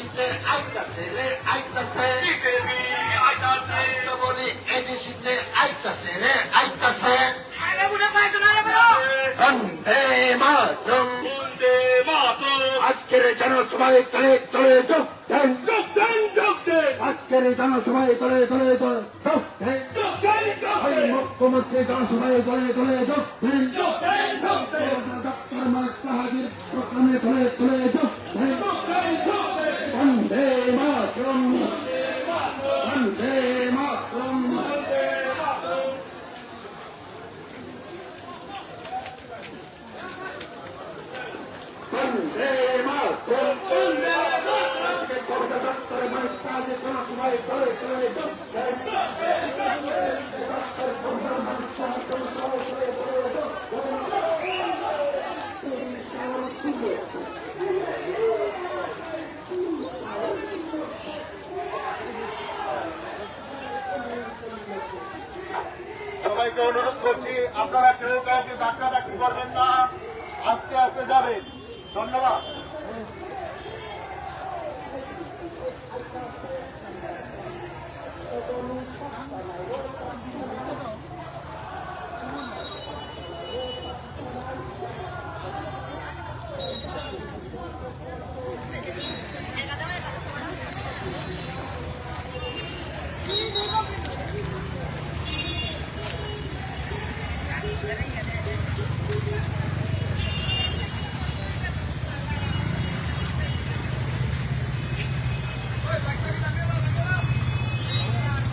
আইতাছে আইতাছে রে আইতাছে বলি এডিসিতে আইতাছে রে আইতাছে বন্দে মাতরম। আজকের জনসভায় তলে তলে যোগ দেন যোগ দেন যোগ দেন। আজকের জনসভায় তলে তলে যোগ দেন মুখ্যমন্ত্রী জনসভায় তলে তলে যোগ দেন যোগ সবাইকে অনুরোধ করছি আপনারা কেউ কাউকে ধাক্কা ধাক্কি করবেন না। আস্তে আস্তে যাবেন। ধন্যবাদ।